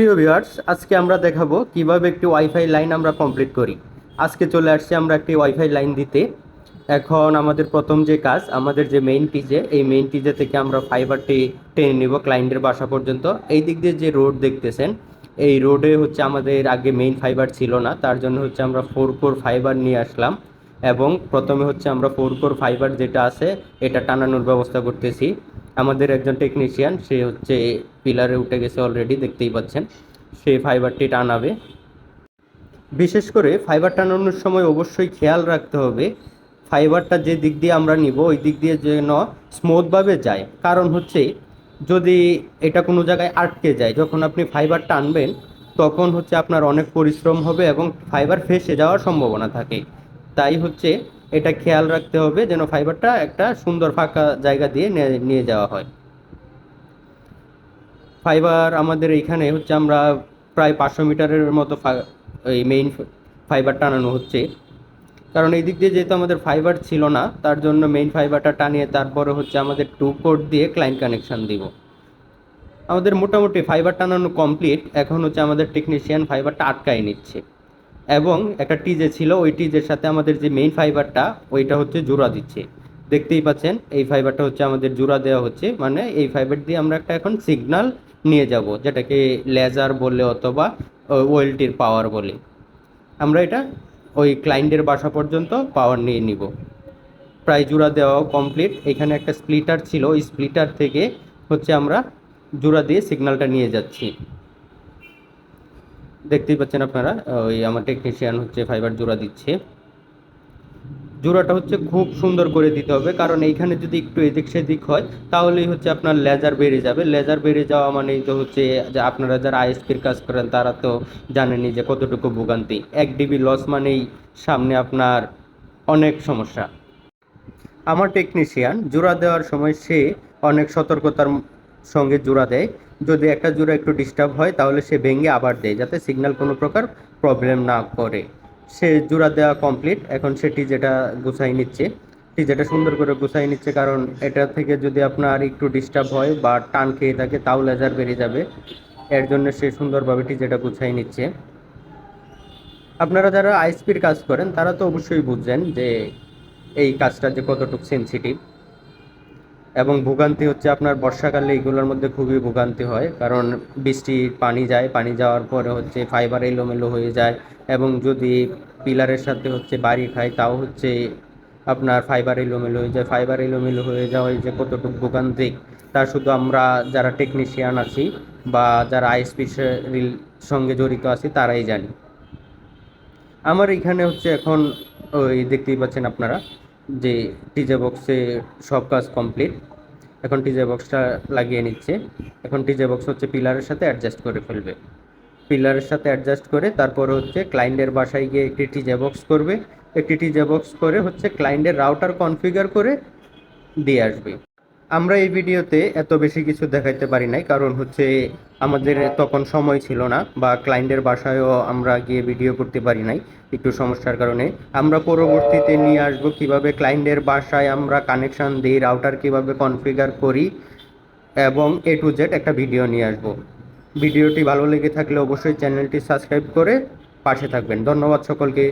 প্রিয় ভিউয়ার্স আজকে আমরা দেখাবো কীভাবে একটি ওয়াইফাই লাইন আমরা কমপ্লিট করি। আজকে চলে আসছি আমরা একটি ওয়াইফাই লাইন দিতে। এখন আমাদের প্রথম যে কাজ, আমাদের যে মেইন টিজে এই মেইন টিজে থেকে আমরা ফাইবারটি টেনে নিব ক্লায়েন্টের বাসা পর্যন্ত। এই দিক দিয়ে যে রোড দেখতেছেন, এই রোডে হচ্ছে আমাদের আগে মেইন ফাইবার ছিল না, তার জন্য হচ্ছে আমরা ফোর কোর ফাইবার নিয়ে আসলাম। এবং প্রথমে হচ্ছে আমরা ফোর কোর ফাইবার যেটা আছে, এটা টানানোর ব্যবস্থা করতেছি। আমাদের একজন টেকনিশিয়ান সে হচ্ছে পিলারে উঠে গেছে অলরেডি দেখতেই পাচ্ছেন। সে ফাইবারটি টানাবে। বিশেষ করে ফাইবার টানানোর সময় অবশ্যই খেয়াল রাখতে হবে ফাইবারটা যে দিক দিয়ে আমরা নিব, ওই দিক দিয়ে যেন স্মুথভাবে যায়। কারণ হচ্ছে, যদি এটা কোনো জায়গায় আটকে যায়, যখন আপনি ফাইবার টানবেন, তখন হচ্ছে আপনার অনেক পরিশ্রম হবে এবং ফাইবার ফেসে যাওয়ার সম্ভাবনা থাকে। তাই হচ্ছে এটা খেয়াল রাখতে হবে যেন ফাইবারটা একটা সুন্দর ফাঁকা জায়গা দিয়ে নিয়ে- যাওয়া হয়। ফাইবার আমাদের এইখানে হচ্ছে আমরা প্রায় পাঁচশো মিটারের মতো এই মেইন ফাইবার টানানো হচ্ছে। কারণ এই দিক দিয়ে যেহেতু আমাদের ফাইবার ছিল না, তার জন্য মেইন ফাইবারটা টানিয়ে তারপরে হচ্ছে আমাদের টু পোর্ট দিয়ে ক্লায়েন্ট কানেকশান দিব। আমাদের মোটামুটি ফাইবার টানানো কমপ্লিট এখন হচ্ছে আমাদের টেকনিশিয়ান ফাইবারটা আটকায় নিচ্ছে। এবং একটা টিজে ছিল, ওই টিজের সাথে আমাদের যে মেইন ফাইবারটা ওইটা হচ্ছে জোড়া দিচ্ছে। দেখতেই পাচ্ছেন, এই ফাইবারটা হচ্ছে আমাদের জোড়া দেওয়া হচ্ছে মানে এই ফাইবার দিয়ে আমরা একটা এখন সিগনাল নিয়ে যাব, যেটাকে লেজার বলে অথবা ওয়েলটির পাওয়ার বলে। আমরা এটা ওই ক্লায়েন্টের বাসা পর্যন্ত পাওয়ার নিয়ে নিব। প্রায় জোড়া দেওয়াও কমপ্লিট এখানে একটা স্প্লিটার ছিল, ওই স্প্লিটার থেকে হচ্ছে আমরা জোড়া দিয়ে সিগনালটা নিয়ে যাচ্ছি। দেখতেই পাচ্ছেন আপনারা, ওই আমার টেকনিশিয়ান হচ্ছে ফাইবার জোড়া দিচ্ছে। জোড়াটা হচ্ছে খুব সুন্দর করে দিতে হবে, কারণ এইখানে যদি একটু এদিক সেদিক হয়, তাহলেই হচ্ছে আপনার লেজার বেড়ে যাবে। লেজার বেড়ে যাওয়া মানেই তো হচ্ছে যে আপনারা যারা আইএসপির কাজ করেন, তারা তো জানেনই যে কতটুকু ভোগান্তি। এক ডিবি লস মানেই সামনে আপনার অনেক সমস্যা। আমার টেকনিশিয়ান জোড়া দেওয়ার সময় সে অনেক সতর্কতার সঙ্গে জোড়া দেয়। যদি একটা জোড়া একটু ডিস্টার্ব হয়, তাহলে সে ভেঙে আবার দেয়, যাতে সিগন্যাল কোনো প্রকার প্রবলেম না করে। সে জোড়া দেওয়া কমপ্লিট এখন সে টিজেটা গুছাই নিচ্ছে। টিজেটা সুন্দর করে গুছাই নিচ্ছে, কারণ এটা থেকে যদি আপনার একটু ডিস্টার্ব হয় বা টান খেয়ে থাকে, তাও লেজার বেরিয়ে যাবে। এর জন্য সে সুন্দরভাবে টিজেটা গুছাই নিচ্ছে। আপনারা যারা আইএসপির কাজ করেন, তারা তো অবশ্যই বুঝছেন যে এই কাজটা যে কতটুকু সেনসিটিভ এবং ভোগান্তি হচ্ছে আপনার বর্ষাকালে এইগুলোর মধ্যে খুবই ভোগান্তি হয়, কারণ বৃষ্টির পানি যায়, পানি যাওয়ার পরে হচ্ছে ফাইবার এলোমেলো হয়ে যায় এবং যদি পিলারের সাথে হচ্ছে বাড়ি খায়, তাও হচ্ছে আপনার ফাইবার এলোমেলো হয়ে যায়। ফাইবার এলোমেলো হয়ে যাওয়ায় যে কতটুকু ভোগান্তি, তা শুধু আমরা যারা টেকনিশিয়ান আছি বা যারা আইএসপির সঙ্গে জড়িত আছি, তারাই জানি। আমার এখানে হচ্ছে এখন ওই দেখতেই পাচ্ছেন আপনারা যে টিজে বক্সে সব কাজ কমপ্লিট এখন টিজে বক্সটা লাগিয়ে নিচ্ছে। এখন টিজে বক্স হচ্ছে পিলারের সাথে অ্যাডজাস্ট করে ফেলবে। পিলারের সাথে অ্যাডজাস্ট করে তারপরে হচ্ছে ক্লায়েন্টের বাসায় গিয়ে একটি টিজে বক্স করবে। একটি টিজে বক্স করে হচ্ছে ক্লায়েন্টের রাউটার কনফিগার করে দিয়ে আসবে। আমরা এই ভিডিওতে এত বেশি কিছু দেখাইতে পারি নাই, কারণ হচ্ছে আমাদের তখন সময় ছিল না বা ক্লায়েন্টের বাসায়ও আমরা গিয়ে ভিডিও করতে পারি নাই একটু সমস্যার কারণে। আমরা পরবর্তীতে নিয়ে আসব কীভাবে ক্লায়েন্টের বাসায় আমরা কানেকশন দিই রাউটার কীভাবে কনফিগার করি এবং এ টু জেড একটা ভিডিও নিয়ে আসব। ভিডিওটি ভালো লেগে থাকলে অবশ্যই চ্যানেলটি সাবস্ক্রাইব করে পাশে থাকবেন। ধন্যবাদ সকলকে।